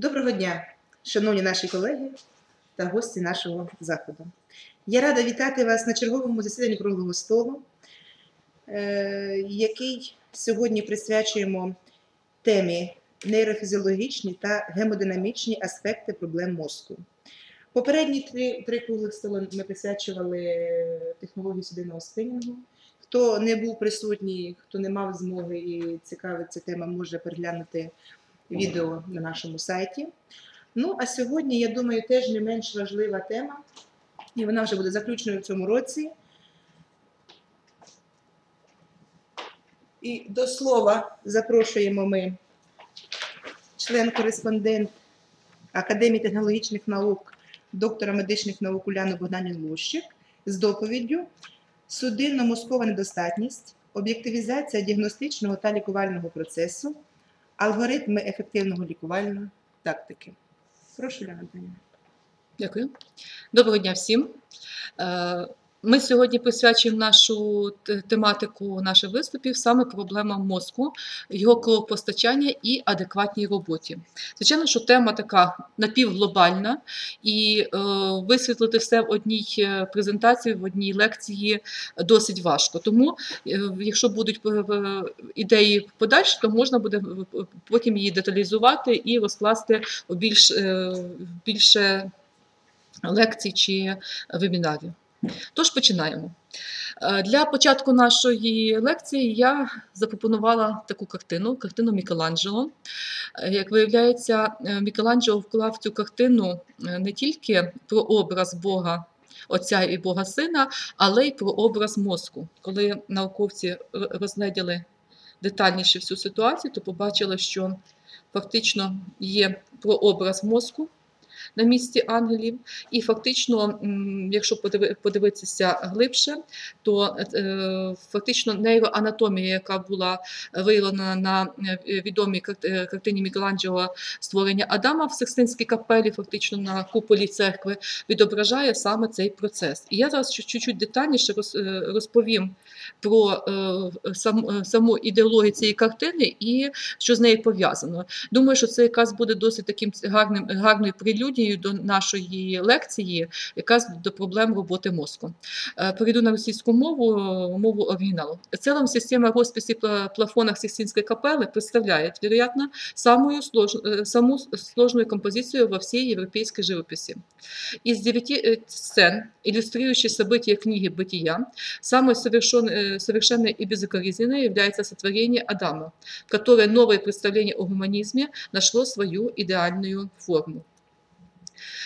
Доброго дня, шановні наші колеги та гості нашого заходу. Я рада вітати вас на черговому засіданні круглого столу, е, який сьогодні присвячуємо темі нейрофізіологічні та гемодинамічні аспекти проблем мозку. Попередні три, три круглих столи ми присвячували технології судинного спинінгу. Хто не був присутній, хто не мав змоги і цікавиться тема, може переглянути відео на нашому сайті. Ну, а сьогодні, я думаю, теж не менш важлива тема, і вона вже буде заключеною в цьому році. І до слова запрошуємо ми член-кореспондент Академії технологічних наук, доктора медичних наук Уляну Богданін Лущик з доповіддю Судинно-мозкова недостатність, об'єктивізація діагностичного та лікувального процесу, алгоритми ефективного лікувальної тактики. Прошу, Богданівна. Дякую. Доброго дня всім. Ми сьогодні присвячуємо нашу тематику наших виступів саме проблемам мозку, його кровопостачання і адекватній роботі. Звичайно, що тема така напівглобальна, і е, висвітлити все в одній е, презентації, в одній лекції досить важко. Тому, е, якщо будуть е, ідеї подальші, то можна буде е, потім її деталізувати і розкласти більш, е, більше лекцій чи вебінарів. Тож починаємо. Е, Для початку нашої лекції я запропонувала таку картину, картину Мікеланджело. Е, Як виявляється, е, Мікеланджело вклав цю картину не тільки про образ Бога. Отця і Бога Сина, але й про образ мозку. Коли науковці розгляділи детальніше всю ситуацію, то побачили, що фактично є прообраз мозку на місці ангелів, і фактично, якщо подивитися глибше, то е, фактично нейроанатомія, яка була виявлена на е, відомій е, картині Мікеланджело створення Адама в Секстинській капелі, фактично на куполі церкви, відображає саме цей процес. І я зараз чуть- чуть-чуть детальніше е, розповім про е, сам, е, саму ідеологію цієї картини і що з нею пов'язано. Думаю, що це якраз буде досить таким гарним, гарною прелюдією до нашої лекції, якраз до проблем роботи мозку. Е, Перейду на російську мову, мову оригіналу. В целом система розписів в плафонах Сикстинской капеллы представляет, вероятно, самую слож... э, саму сложную композицию во всей европейской живописи. Из девяти э, сцен, иллюстрирующих события книги «Бытия», самой совершен- э, совершенной и безукоризненной является сотворение Адама, которое новое представление о гуманизме нашло свою идеальную форму.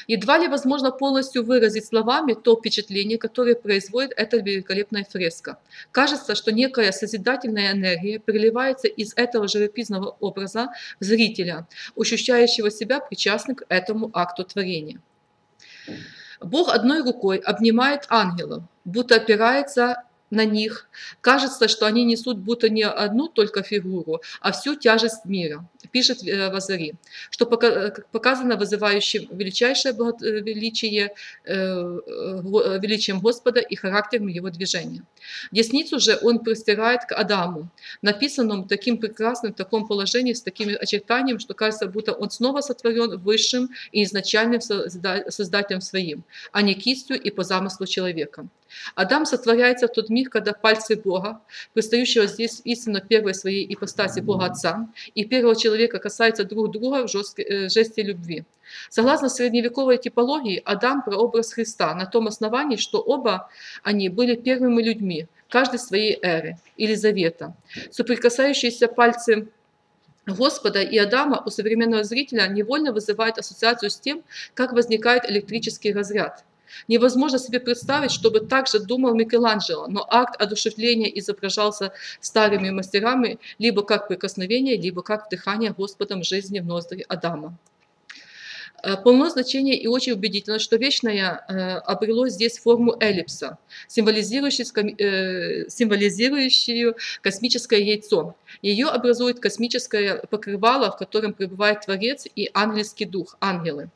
Едва ли возможно полностью выразить словами то впечатление, которое производит эта великолепная фреска. Кажется, что некая созидательная энергия переливается из этого живописного образа в зрителя, ощущающего себя причастным к этому акту творения. Бог одной рукой обнимает ангелов, будто опирается на них. Кажется, что они несут будто не одну только фигуру, а всю тяжесть мира, пишет э, Вазари, что э, показано вызывающим величайшее э, величие, величием Господа и характером его движения. Десницу же он простирает к Адаму, написанному таким прекрасным в таком положении, с таким очертанием, что кажется, будто он снова сотворен высшим и изначальным созда- создателем своим, а не кистью и по замыслу человека. Адам сотворяется в тот миг, когда пальцы Бога, предстающего здесь истинно первой своей ипостаси Бога Отца, и первого человека касаются друг друга в э, жесте любви. Согласно средневековой типологии, Адам – прообраз Христа на том основании, что оба они были первыми людьми, каждый своей эры или завета. Соприкасающиеся пальцы Господа и Адама у современного зрителя невольно вызывают ассоциацию с тем, как возникает электрический разряд. Невозможно себе представить, чтобы так же думал Микеланджело, но акт одушевления изображался старыми мастерами либо как прикосновение, либо как вдыхание Господом жизни в ноздри Адама. Э, Полно значение и очень убедительно, что вечное э, обрело здесь форму эллипса, символизирующую, э, символизирующую космическое яйцо. Ее образует космическое покрывало, в котором пребывает Творец и ангельский дух, ангелы.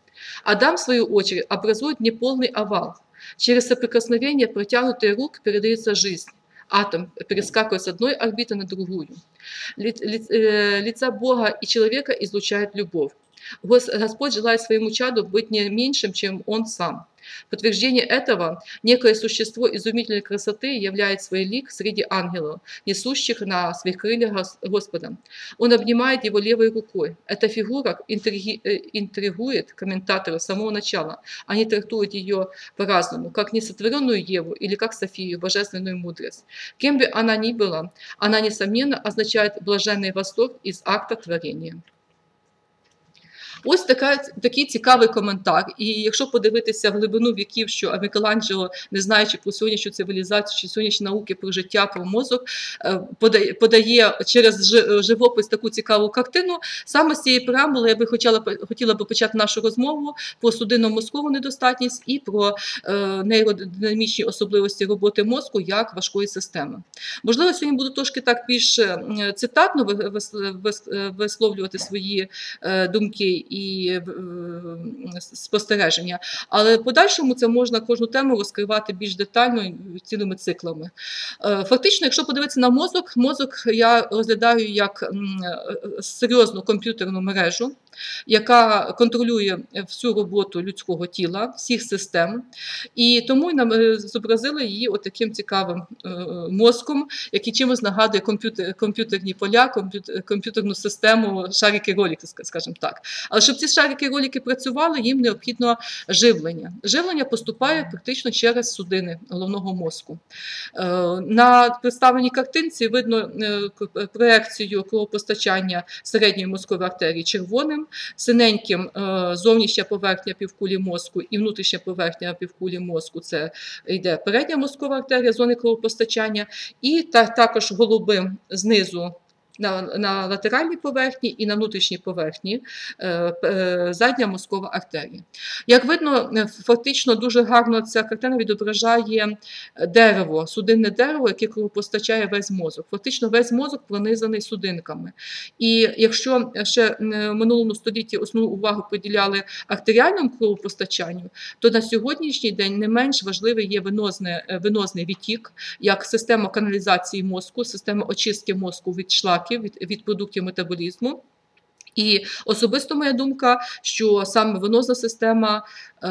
Адам, в свою очередь, образует неполный овал. Через соприкосновение протянутой рук передается жизнь. Атом перескакивает с одной орбиты на другую. Э, Лица Бога и человека излучает любовь. Гос- Господь желает своему чаду быть не меньшим, чем Он сам. В Подтверждение этого некое существо изумительной красоты являет свой лик среди ангелов, несущих на своих крыльях Гос- Господа. Он обнимает его левой рукой. Эта фигура интриги- э, интригует комментаторов с самого начала. Они трактуют ее по-разному, как несотворенную Еву или как Софию, божественную мудрость. Кем бы она ни была, она, несомненно, означает блаженный восторг из акта творения. Ось така, такий цікавий коментар. І якщо подивитися в глибину віків, що Мікеланджело, не знаючи про сьогоднішню цивілізацію чи сьогоднішні науки про життя, про мозок, е, подає, подає через живопис таку цікаву картину. Саме з цієї преамбули я би хотіла, хотіла би почати нашу розмову про судинно-мозкову недостатність і про е, нейродинамічні особливості роботи мозку як важкої системи. Можливо, сьогодні буду трошки так більш е, цитатно ви- вис- вис- висловлювати свої думки і е, спостереження, але в подальшому це можна кожну тему розкривати більш детально цілими циклами. Е, Фактично, якщо подивитися на мозок, мозок я розглядаю як е, серйозну комп'ютерну мережу, яка контролює всю роботу людського тіла, всіх систем, і тому нам е, зобразили її отаким цікавим е, мозком, який чимось нагадує комп'ютер, комп'ютерні поля, комп'ютерну систему, шарики ролики, скажімо так. Але щоб ці шарики ролики працювали, їм необхідно живлення. Живлення поступає практично через судини головного мозку. Е, На представленій картинці видно е, к- проекцію кровопостачання середньої мозкової артерії червоним, синеньким е, зовнішня поверхня півкулі мозку і внутрішня поверхня півкулі мозку. Це йде передня мозкова артерія, зони кровопостачання, і також голубим знизу. На, на латеральній поверхні і на внутрішній поверхні е, е, задня мозкова артерія. Як видно, е, фактично дуже гарно ця картина відображає дерево, судинне дерево, яке кровопостачає весь мозок. Фактично весь мозок пронизаний судинками. І якщо ще в минулому столітті основну увагу приділяли артеріальному кровопостачанню, то на сьогоднішній день не менш важливий є венозне, е, венозний відтік, як система каналізації мозку, система очистки мозку від шлаків, від, від продуктів метаболізму. І особисто моя думка, що саме венозна система е,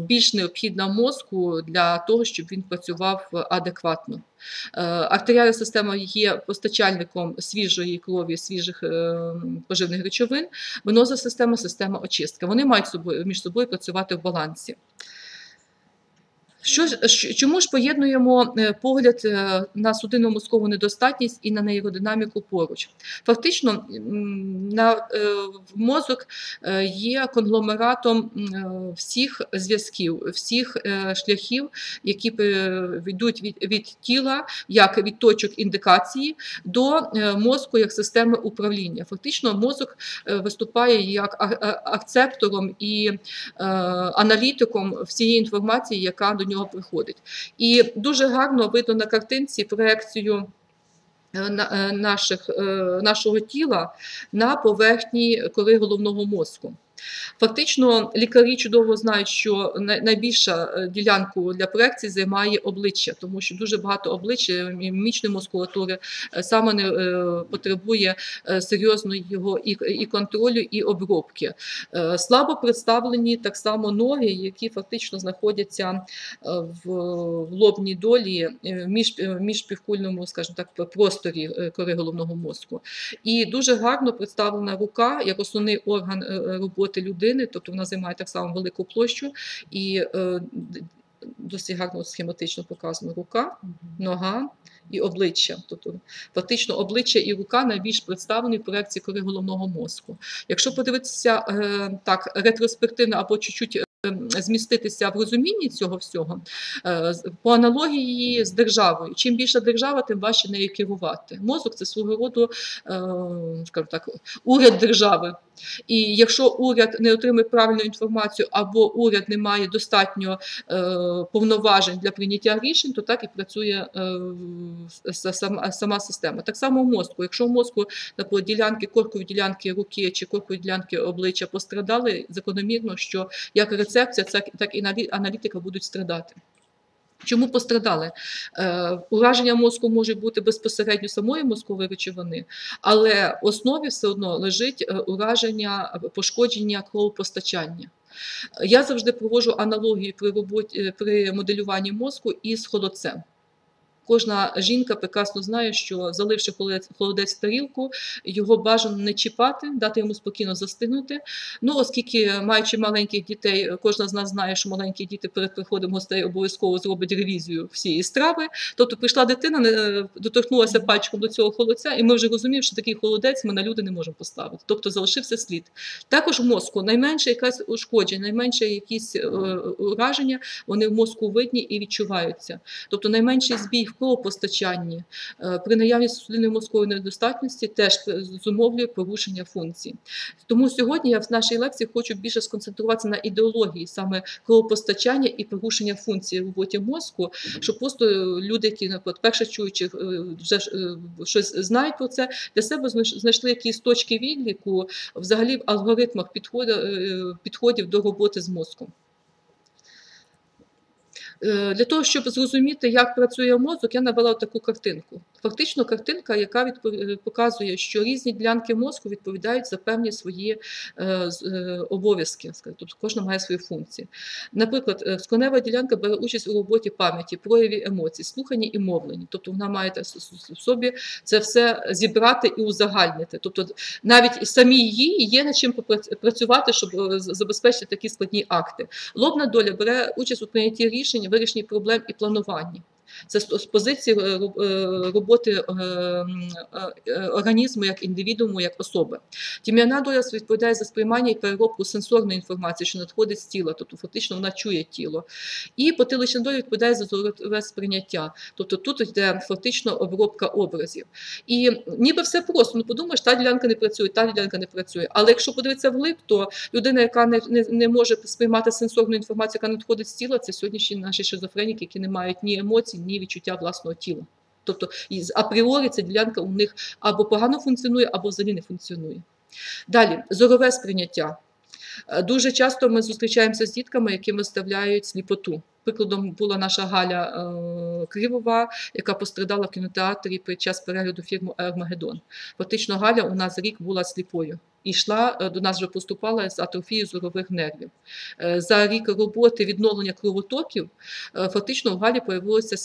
більш необхідна мозку для того, щоб він працював адекватно. Е, артеріальна система є постачальником свіжої крові, свіжих е, поживних речовин. Венозна система система очистки. Вони мають між собою працювати в балансі. Що, чому ж поєднуємо е, погляд е, на судинно-мозкову недостатність і на нейродинаміку поруч? Фактично, на е, мозок є конгломератом всіх зв'язків, всіх шляхів, які йдуть від, від тіла, як від точок індикації до мозку як системи управління. Фактично, мозок виступає як акцептором і аналітиком всієї інформації, яка до нього приходить. І дуже гарно видно на картинці проекцію. е, е, Наших, е, нашого тіла на поверхні кори головного мозку. Фактично, лікарі чудово знають, що найбільша е, ділянку для проекції займає обличчя, тому що дуже багато обличчя мімічної мускулатури е, саме не е, потребує е, серйозного його і, контролю, і обробки. Е, Слабо представлені так само ноги, які фактично знаходяться е, в, лобній долі е, між, е, міжпівкульному, скажімо так, просторі е, кори головного мозку. І дуже гарно представлена рука як основний орган е, роботи людини, тобто вона займає так само велику площу і е, досить гарно схематично показана рука, нога. І обличчя, тобто фактично обличчя і рука найбільш представлені в проекції кори головного мозку. Якщо подивитися е, так ретроспективно або чуть-чуть е, зміститися в розумінні цього всього, е, по аналогії з державою. Чим більша держава, тим важче нею керувати. Мозок це свого роду, е, скажімо так, уряд держави. І якщо уряд не отримує правильну інформацію, або уряд не має достатньо е, повноважень для прийняття рішень, то так і працює е, сама, система. Так само в мозку. Якщо в мозку наприклад, ділянки, коркові ділянки руки чи коркові ділянки обличчя пострадали, закономірно, що як рецепція, так, і аналі- аналітика будуть страдати. Чому пострадали? Е, ураження мозку може бути безпосередньо самої мозкової речовини, але в основі все одно лежить е, ураження, пошкодження кровопостачання. Я завжди проводжу аналогію при роботі е, при моделюванні мозку із холодцем. Кожна жінка прекрасно знає, що заливши холодець, в тарілку, його бажано не чіпати, дати йому спокійно застигнути. Ну, оскільки, маючи маленьких дітей, кожна з нас знає, що маленькі діти перед приходом гостей обов'язково зроблять ревізію всієї страви. Тобто прийшла дитина, доторкнулася пальчиком до цього холодця, і ми вже розуміємо, що такий холодець ми на люди не можемо поставити. Тобто залишився слід. Також в мозку найменше якась ушкодження, найменше якісь е, ураження, вони в мозку видні і відчуваються. Тобто найменший збій в кровопостачанні е, при наявності судинної мозкової недостатності теж зумовлює порушення функцій. Тому сьогодні я в нашій лекції хочу більше сконцентруватися на ідеології саме кровопостачання і порушення функцій в роботі мозку, щоб просто е, люди, які наприклад, перше чуючи е, вже щось знають про це, для себе знайшли якісь точки відліку взагалі в алгоритмах підходів до роботи з мозком. Е, Для того, щоб зрозуміти, як працює мозок, я навела таку картинку. Фактично, картинка, яка відпо- е, показує, що різні ділянки мозку відповідають за певні свої е, обов'язки. Тобто кожна має свої функції. Наприклад, скронева ділянка бере участь у роботі пам'яті, прояві емоцій, слуханні і мовленні. Тобто вона має в собі це все зібрати і узагальнити. Тобто навіть і самій її є над чим працювати, щоб забезпечити такі складні акти. Лобна доля бере участь у прийнятті рішень, вирішенні проблем і плануванні. Це з позиції е, е, роботи е, організму як індивідууму, як особи. Тім'яна доля відповідає за сприймання і переробку сенсорної інформації, що надходить з тіла, тобто фактично вона чує тіло. І потилична доля відповідає за зорове сприйняття, тобто тут йде фактично обробка образів. І ніби все просто. Ну подумаєш, та ділянка не працює, та ділянка не працює. Але якщо подивитися вглиб, то людина, яка не, не, не може сприймати сенсорну інформацію, яка надходить з тіла, це сьогоднішні наші шизофреніки, які не мають ні емоцій, ні відчуття власного тіла. Тобто апріорі ця ділянка у них або погано функціонує, або взагалі не функціонує. Далі, зорове сприйняття. Е, Дуже часто ми зустрічаємося з дітками, які виставляють сліпоту. Прикладом була наша Галя е, Кривова, яка пострадала в кінотеатрі під час перегляду фільму Армагеддон. Фактично, Галя у нас рік була сліпою. Йшла е, до нас вже поступала з атрофією зорових нервів. Е, За рік роботи відновлення кровотоків е, фактично в Галі появилося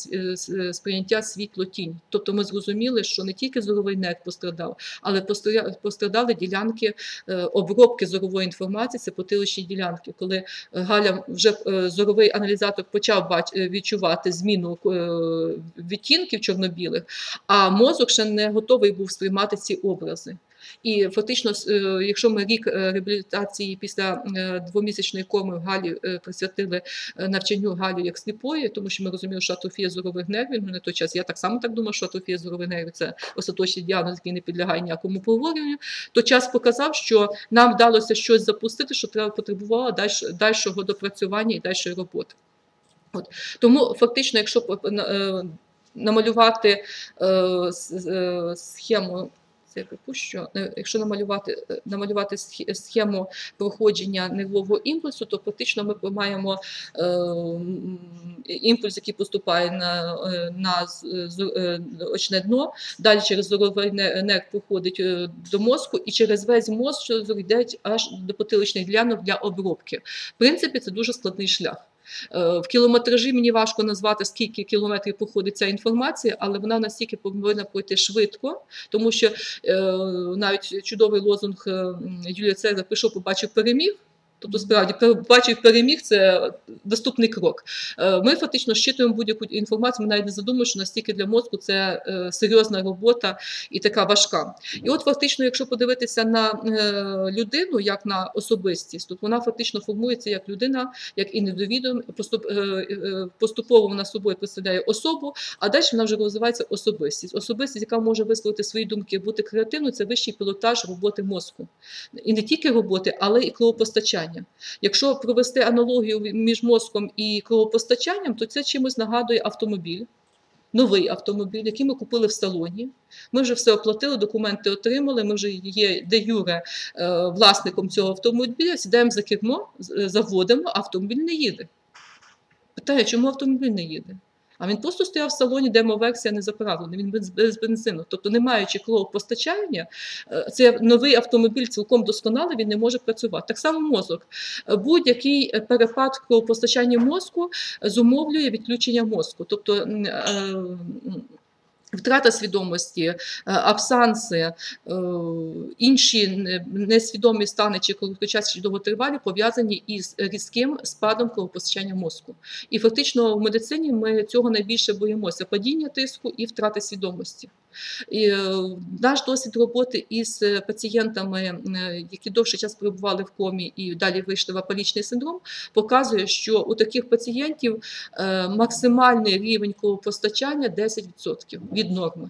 сприйняття світло-тінь. Тобто ми зрозуміли, що не тільки зоровий нерв пострадав, але постра- пострадали ділянки обробки зорової інформації, це потиличні ділянки. Коли Галя вже зоровий аналізатор почав відчувати зміну відтінків чорно-білих, а мозок ще не готовий був сприймати ці образи. І фактично, е, якщо ми рік е, реабілітації після е, двомісячної коми в Галі присвятили навчанню Галі як сліпої, тому що ми розуміли, що атрофія зорових нервів ну, на той час. Я так само так думаю, що атрофія зорових нервів це остаточний діагноз, який не підлягає ніякому поговоренню. То час показав, що нам вдалося щось запустити, що треба потребувало дальш- дальшого допрацювання і дальшої роботи. От. Тому фактично, якщо намалювати е, е, схему. Це я припущу, е, якщо намалювати, е, намалювати схему проходження нервового імпульсу, то фактично ми маємо е, імпульс, який поступає на, на очне дно, далі через зоровий не- нерв проходить до мозку і через весь мозок йде аж до потиличних ділянок для обробки. В принципі, це дуже складний шлях. Е, В кілометражі мені важко назвати, скільки кілометрів походить ця інформація, але вона настільки повинна пройти швидко, тому що е, навіть чудовий лозунг е, Юлія Цезар пішов, побачив переміг. Тобто, справді, побачив переміг це наступний крок. Е, Ми фактично щитуємо будь-яку інформацію, ми навіть не задумуємо, що настільки для мозку це е, серйозна робота і така важка. І от фактично, якщо подивитися на е, людину як на особистість, то вона фактично формується як людина, як індивідуум, поступ, поступово вона собою представляє особу, а далі вона вже розвивається особистість. Особистість, яка може висловити свої думки, бути креативною, це вищий пілотаж роботи мозку. І не тільки роботи, але і кровопостачання. Якщо провести аналогію між мозком і кровопостачанням, то це чимось нагадує автомобіль. Новий автомобіль, який ми купили в салоні. Ми вже все оплатили, документи отримали. Ми вже є де юре власником цього автомобіля. Сідаємо за кермо, заводимо, автомобіль не їде. Питає, чому автомобіль не їде? А він просто стояв в салоні, демоверсія не заправлена, він без, бензину. Тобто, не маючи постачання, це новий автомобіль цілком досконалий, він не може працювати. Так само мозок. Будь-який перепад клоу кровопостачання мозку зумовлює відключення мозку. Тобто е, Втрата свідомості, е, абсанси, е, інші несвідомі стани чи короткочасні довготривалі пов'язані із різким спадом кровопостачання мозку. І фактично в медицині ми цього найбільше боїмося: падіння тиску і втрати свідомості. І, е, наш досвід роботи із е, пацієнтами, е, які довший час перебували в комі і далі вийшли в апалічний синдром, показує, що у таких пацієнтів максимальний рівень кровопостачання 10% від норми.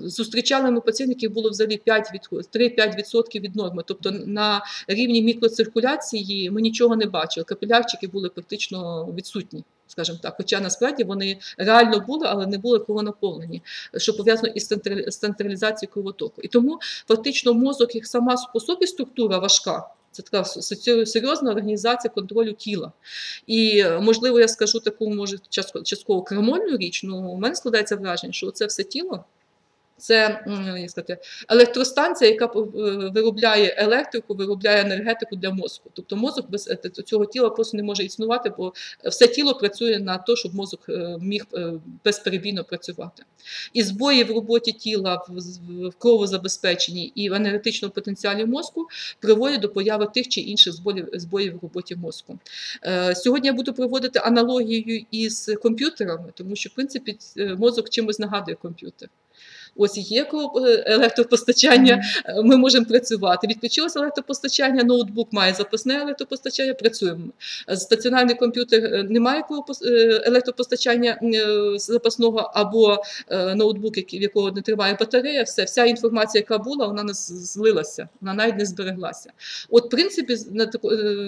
Зустрічали ми пацієнтів, було взагалі 5 від, 3-5% від норми. Тобто на рівні мікроциркуляції ми нічого не бачили. Капілярчики були практично відсутні, скажімо так. Хоча насправді вони реально були, але не були кровонаповнені, що пов'язано із централізацією кровотоку. І тому фактично мозок, їх сама по собі структура важка. Це така серйозна організація контролю тіла. І можливо, я скажу таку, може, частко- частково крамольну річ. але у мене складається враження, що це все тіло. Це як сказати, електростанція, яка е, виробляє електрику, виробляє енергетику для мозку. Тобто мозок без е, цього тіла просто не може існувати, бо все тіло працює на те, щоб мозок е, міг безперебійно працювати. І збої в роботі тіла, в, кровозабезпеченні і в енергетичному потенціалі мозку приводять до появи тих чи інших збоїв, збоїв в роботі мозку. Сьогодні я буду проводити аналогію із комп'ютерами, тому що в принципі мозок чимось нагадує комп'ютер. Ось є е, електропостачання, е, ми можемо працювати. Відключилося електропостачання, ноутбук має запасне електропостачання, працюємо. Е, Стаціонарний комп'ютер не має електропостачання запасного або ноутбук, в якого не триває батарея, все, вся інформація, яка була, вона не злилася, вона навіть не збереглася. От, в принципі,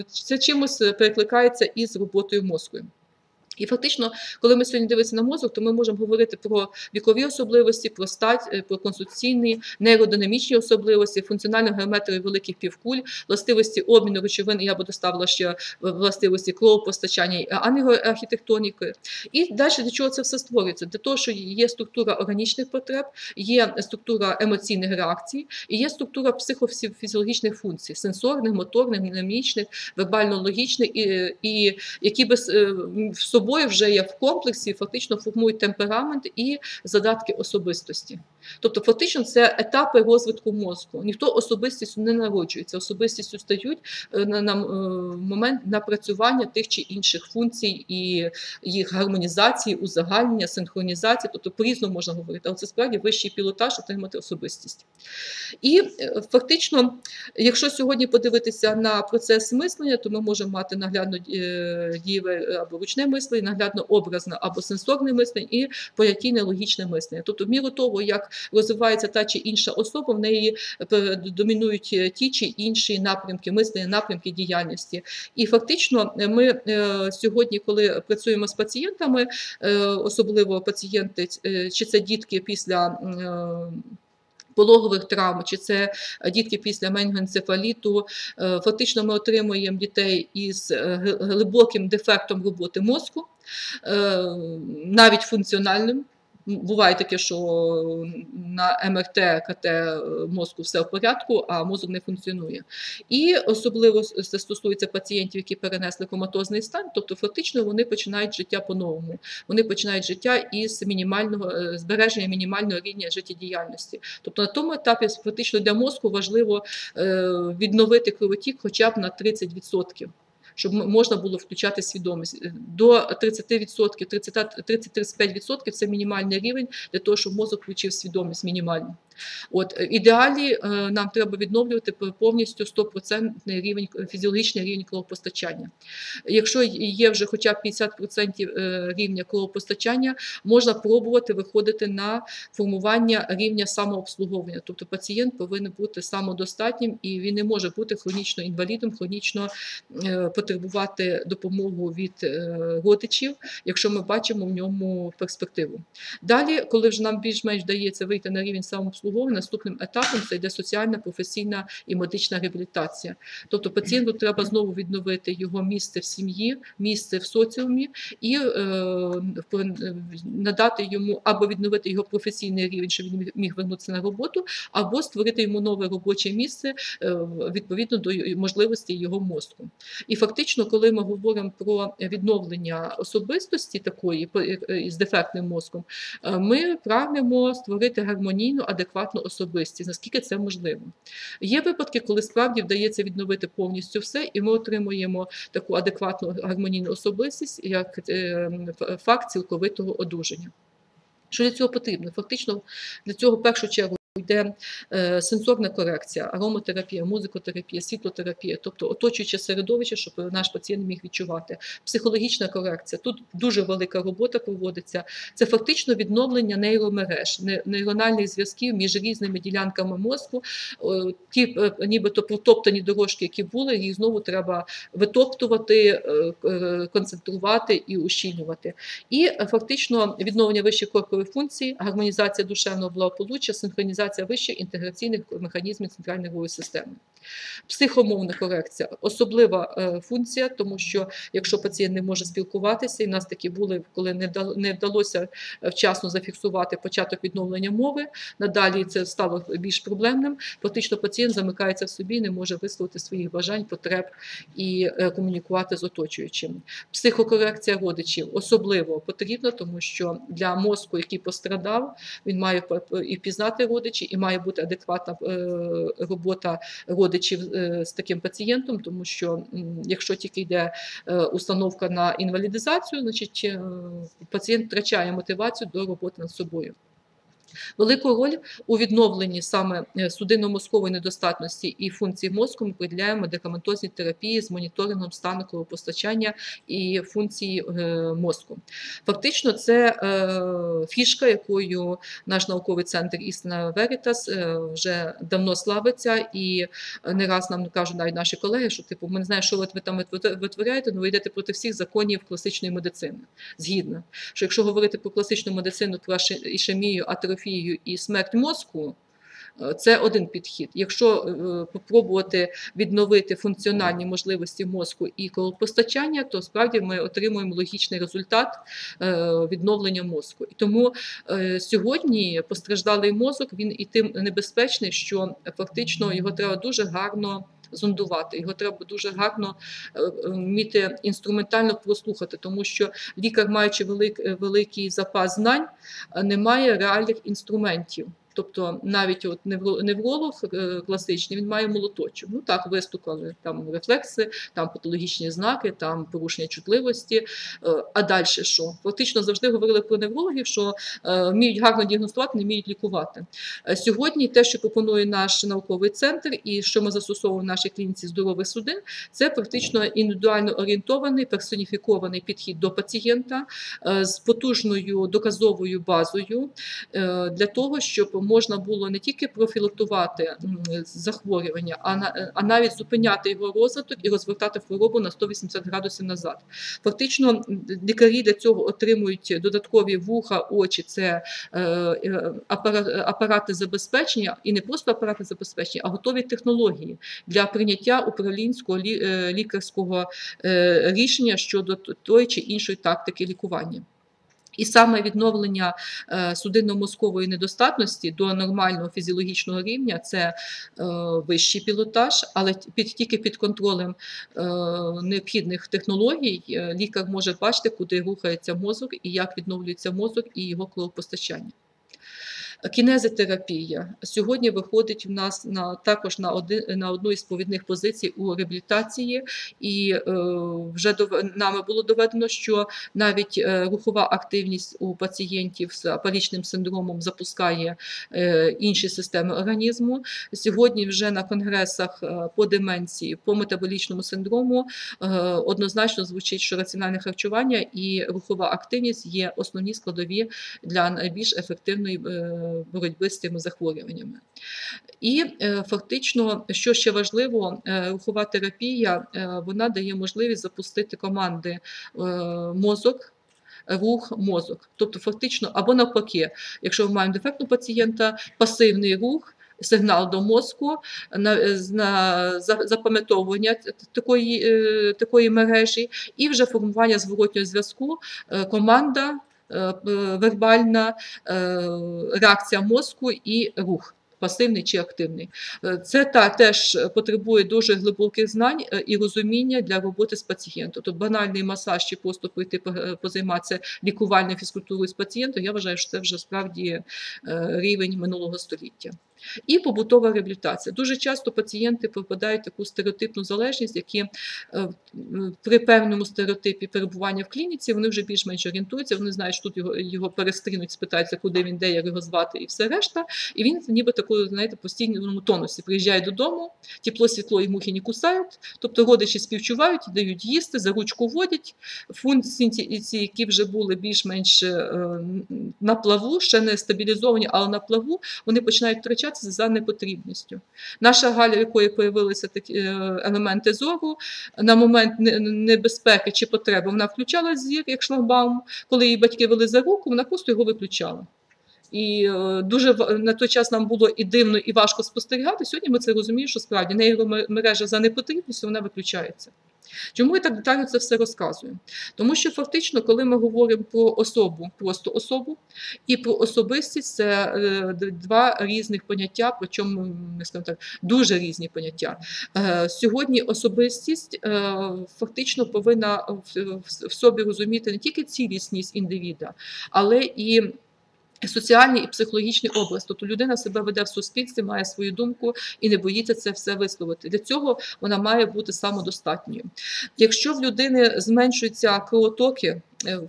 це чимось перекликається із роботою мозку. І фактично, коли ми сьогодні дивимося на мозок, то ми можемо говорити про вікові особливості, про стать, е, про конституційні, нейродинамічні особливості, функціональну геометрію великих півкуль, властивості обміну речовин, я би доставила ще властивості кровопостачання і ангіоархітектоніки. І далі для чого це все створюється? Для того, що є структура органічних потреб, є структура емоційних реакцій, і є структура психофізіологічних функцій: сенсорних, моторних, динамічних, вербально-логічних, і, і які без е, в собою вже є в комплексі, фактично формують темперамент і задатки особистості. Тобто, фактично, це етапи розвитку мозку. Ніхто особистістю не народжується, особистістю стають е, на, на е, момент напрацювання тих чи інших функцій і їх гармонізації, узагальнення, синхронізації. Тобто по-різному можна говорити, але це справді вищий пілотаж отримати особистість. І е, фактично, якщо сьогодні подивитися на процес мислення, то ми можемо мати наглядно дієве або ручне мислення, наглядно образне або сенсорне мислення і понятійне логічне мислення. Тобто, в міру того, як розвивається та чи інша особа, в неї е, домінують е, ті чи інші напрямки мислення, напрямки діяльності. І фактично, е, ми сьогодні, коли працюємо з пацієнтами, особливо пацієнти, чи це дітки після. Пологових травм, чи це дітки після менгоенцефаліту. Е, Фактично ми отримуємо дітей із глибоким дефектом роботи мозку, навіть функціональним. Буває таке, що на МРТ, КТ е, мозку все в порядку, а мозок не функціонує. І особливо це стосується пацієнтів, які перенесли коматозний стан, тобто фактично вони починають життя по-новому. Вони починають життя із мінімального е, збереження мінімального рівня життєдіяльності. Тобто на тому етапі фактично для мозку важливо е, відновити кровотік хоча б на 30%. Щоб можна було включати свідомість Е, до 30%, 30 30-35% це мінімальний рівень для того, щоб мозок включив свідомість мінімальну. От е, ідеалі е, нам треба відновлювати повністю 100% рівень е, фізіологічний рівень кровопостачання. Якщо є вже хоча б 50% е, рівня кровопостачання, можна пробувати виходити на формування рівня самообслуговування. Тобто пацієнт повинен бути самодостатнім і він не може бути хронічно інвалідом, хронічно потребувати допомогу від родичів, якщо ми бачимо в ньому перспективу. Далі, коли вже нам більш-менш вдається вийти на рівень самообслуговування, обслуговування. Наступним етапом це йде соціальна, професійна і медична реабілітація. Тобто пацієнту треба знову відновити його місце в сім'ї, місце в соціумі і е, надати йому або відновити його професійний рівень, щоб він міг вернутися на роботу, або створити йому нове робоче місце е, відповідно до можливостей його мозку. І фактично, коли ми говоримо про відновлення особистості такої е, з дефектним мозком, е, ми прагнемо створити гармонійну, адекватну особистість, наскільки це можливо. Є випадки, коли справді вдається відновити повністю все, і ми отримуємо таку адекватну гармонійну особистість як е, факт цілковитого одужання. Що для цього потрібно? Фактично, для цього в першу чергу йде е, сенсорна корекція, ароматерапія, музикотерапія, світлотерапія, тобто оточуюче середовище, щоб наш пацієнт міг відчувати. Психологічна корекція. Тут дуже велика робота проводиться. Це фактично відновлення нейромереж, нейрональних зв'язків між різними ділянками мозку. Ті е, нібито протоптані дорожки, які були, їх знову треба витоптувати, е, концентрувати і ущільнювати. І фактично відновлення вищих коркових функцій, гармонізація душевного благополуччя, синхронізація вищих інтеграційних механізмів центральної системи. Психомовна корекція особлива е, функція, тому що якщо пацієнт не може спілкуватися, і в нас такі були, коли не вдалося е, вчасно зафіксувати початок відновлення мови, надалі це стало більш проблемним. Фактично пацієнт замикається в собі, не може висловити своїх бажань, потреб і е, комунікувати з оточуючими. Психокорекція родичів особливо потрібна, тому що для мозку, який пострадав, він має і пізнати родичі, і має бути адекватна робота родичів е, з таким пацієнтом, тому що якщо тільки йде е, установка на інвалідизацію, значить е, пацієнт втрачає мотивацію до роботи над собою. Велику роль у відновленні саме е, судинно-мозкової недостатності і функцій мозку ми приділяємо медикаментозній терапії з моніторингом стану кровопостачання і функції е, мозку. Фактично, це е, фішка, якою наш науковий центр Істина Верітас вже давно славиться, і не раз нам кажуть навіть наші колеги, що типу, ми не знаємо, що ви там витворяєте, але ви йдете проти всіх законів класичної медицини. Згідно, що якщо говорити про класичну медицину, про ішемію, атрофію і смерть мозку. е, Це один підхід. Якщо е, попробувати відновити функціональні можливості мозку і кровопостачання, то справді ми отримуємо логічний результат е, відновлення мозку. І тому е, сьогодні постраждалий мозок він і тим небезпечний, що фактично його треба дуже гарно. Зондувати його треба дуже гарно е, е, вміти інструментально прослухати, тому що лікар, маючи е, великий запас знань, не має реальних інструментів. Тобто навіть от невро- невролог е, класичний він має молоточок. Ну так, вистукали там рефлекси, там патологічні знаки, там порушення чутливості. Е, А далі що? Фактично завжди говорили про неврологів, що е, вміють гарно діагностувати, не вміють лікувати. Сьогодні те, що пропонує наш науковий центр, і що ми застосовуємо в нашій клініці здорових судин, це практично індивідуально орієнтований, персоніфікований підхід до пацієнта з потужною доказовою базою для того, щоб можна було не тільки профілактувати захворювання, а, а навіть зупиняти його розвиток і розвертати хворобу на 180 градусів назад. Фактично, лікарі для цього отримують додаткові вуха, очі, це е, е, апарати забезпечення, і не просто апарати забезпечення, а готові технології для прийняття управлінського лі- е, лікарського рішення щодо тої чи іншої тактики лікування. І саме відновлення е, судинно-мозкової недостатності до нормального фізіологічного рівня це е, вищий пілотаж, але під, тільки під контролем е, необхідних технологій лікар може бачити, куди рухається мозок і як відновлюється мозок і його кровопостачання. Кінезотерапія сьогодні виходить в нас на також на один на одну із повідних позицій у реабілітації, і е, вже дов- нами було доведено, що навіть е, рухова активність у пацієнтів з апарічним синдромом запускає е, інші системи організму. Сьогодні вже на конгресах е, по деменції, по метаболічному синдрому е, однозначно звучить, що раціональне харчування і рухова активність є основні складові для найбільш ефективної е, боротьби з цими захворюваннями. І е, фактично, що ще важливо, е, рухова терапія е, вона дає можливість запустити команди мозок. рух мозок. Тобто, фактично, або навпаки, якщо ми маємо дефектного пацієнта, пасивний рух. Сигнал до мозку на, на запам'ятовування такої, такої мережі, і вже формування зворотнього зв'язку, команда, вербальна е, реакція мозку і рух. Пасивний чи активний. Е, Це та, теж потребує дуже глибоких знань е, і розуміння для роботи з пацієнтом. Тобто банальний масаж чи просто прийти е, позайматися лікувальною фізкультурою з пацієнтом, я вважаю, що це вже справді рівень минулого століття. І побутова реабілітація. Дуже часто пацієнти попадають в таку стереотипну залежність, які при певному стереотипі перебування в клініці вони вже більш-менш орієнтуються, вони знають, що тут його, його перестрінуть, спитаються, куди він, де, як його звати, і все решта. І він ніби такою, знаєте, постійному тонусі приїжджає додому, тепло, світло і мухи не кусають, тобто родичі співчувають, дають їсти, за ручку водять. Функції, ці- ці, які вже були більш-менш е, на плаву, ще не стабілізовані, але на плаву, вони починають втрачатися за непотрібністю. Наша Галя, в якої появилися такі е, елементи зору, на момент небезпеки чи потреби вона включала зір як шлагбаум. Коли її батьки вели за руку, вона просто його виключала. І е, дуже на той час нам було і дивно, і важко спостерігати. Сьогодні ми це розуміємо, що справді нейромережа за непотрібністю вона виключається. Чому я так детально це все розказую? Тому що фактично, коли ми говоримо про особу, просто особу, і про особистість це е, два різних поняття, причому так, дуже різні поняття. Е, Сьогодні особистість фактично повинна в собі розуміти не тільки цілісність індивіда, але і соціальний і психологічний образ. Тобто людина себе веде в суспільстві, має свою думку і не боїться це все висловити. Для цього вона має бути самодостатньою. Якщо в людини зменшуються кровотоки, е, е,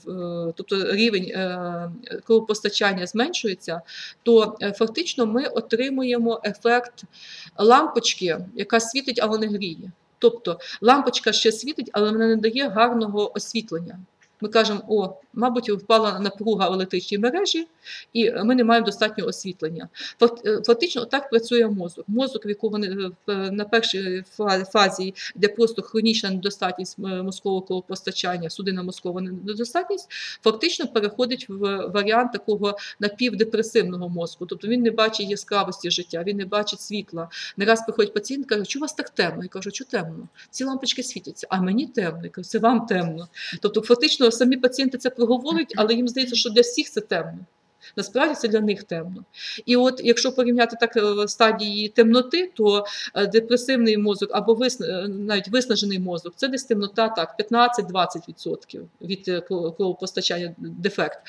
тобто рівень е, кровопостачання зменшується, то фактично ми отримуємо ефект лампочки, яка світить, але не гріє. Тобто лампочка ще світить, але вона не дає гарного освітлення. Ми кажемо, о, мабуть, впала напруга в електричній мережі, і ми не маємо достатнього освітлення. Е, Фактично, так працює мозок. Мозок, в якого на першій фазі, де просто хронічна недостатність е, мозкового кровопостачання, судинна мозкова недостатність, фактично переходить в варіант такого напівдепресивного мозку. Тобто він не бачить яскравості життя, він не бачить світла. Не раз приходить пацієнт, каже, що у вас так темно? Я кажу, що темно? Ці лампочки світяться, а мені темно. Я кажу, це вам темно. Тобто, фактично, самі пацієнти це проговорюють, але їм здається, що для всіх це темно. Насправді це для них темно. І от якщо порівняти так е, стадії темноти, то е, депресивний мозок або висна- е, навіть виснажений мозок це десь темнота так 15-20% від кровопостачання дефект.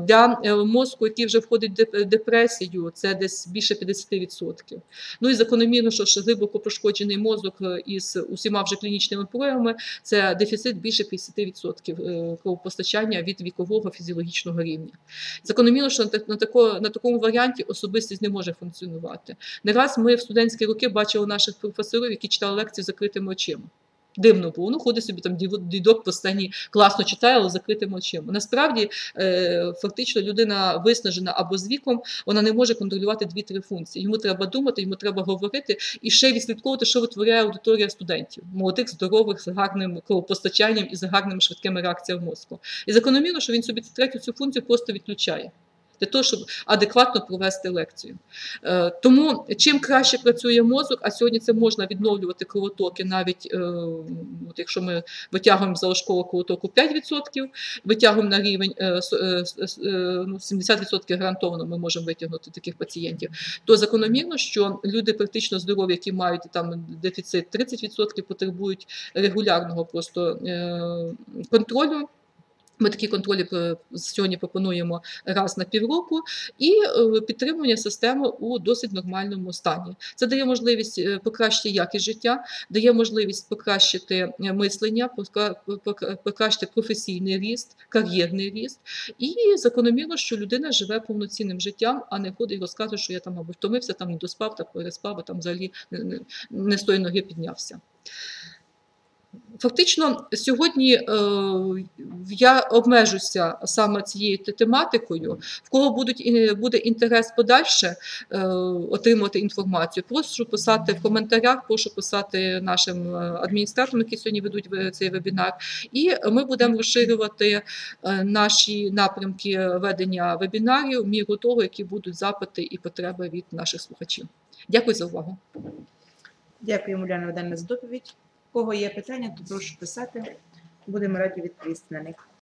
Для мозку, який вже входить в депресію, це десь більше 50%. Ну і закономірно, що глибоко пошкоджений мозок із усіма вже клінічними проявами це дефіцит більше 50% е, кровопостачання від вікового фізіологічного рівня. Закономірно, що на, так- на, тако, на такому варіанті особистість не може функціонувати. Не раз ми в студентські роки бачили наших професорів, які читали лекції закритими очима. Дивно було, ну ходить собі там дідок по стані класно читає, але з закритими очима. Насправді, е, фактично, людина виснажена або з віком, вона не може контролювати дві-три функції. Йому треба думати, йому треба говорити і ще відслідковувати, що витворяє аудиторія студентів, молодих, здорових, з гарним кровопостачанням і з гарними швидкими реакціями мозку. І закономірно, що він собі третю цю функцію просто відключає. Для того, щоб адекватно провести лекцію. Е, тому чим краще працює мозок, а сьогодні це можна відновлювати кровотоки, навіть е, от якщо ми витягуємо залишкового кровотоку 5%, витягуємо на рівень е, с- е, с- ну, 70% гарантовано ми можемо витягнути таких пацієнтів, то закономірно, що люди практично здорові, які мають там дефіцит 30%, потребують регулярного просто контролю. Ми такі контролі е, сьогодні пропонуємо раз на півроку і е, підтримування системи у досить нормальному стані. Це дає можливість е, покращити якість життя, дає можливість покращити мислення, покращити професійний ріст, кар'єрний ріст. І закономірно, що людина живе повноцінним життям, а не ходить і розказує, що я там, мабуть, втомився, там не доспав, так переспав, а там взагалі не з тої ноги піднявся. Фактично, сьогодні е, я обмежуся саме цією тематикою. В кого будуть, буде інтерес подальше е, отримати інформацію, прошу писати в коментарях, прошу писати нашим е, адміністраторам, які сьогодні ведуть цей вебінар. І ми будемо розширювати е, наші напрямки ведення вебінарів в міру того, які будуть запити і потреби від наших слухачів. Дякую за увагу. Дякуємо, Уляна за доповідь. Кого є питання, то прошу писати. Будемо раді відповісти на них.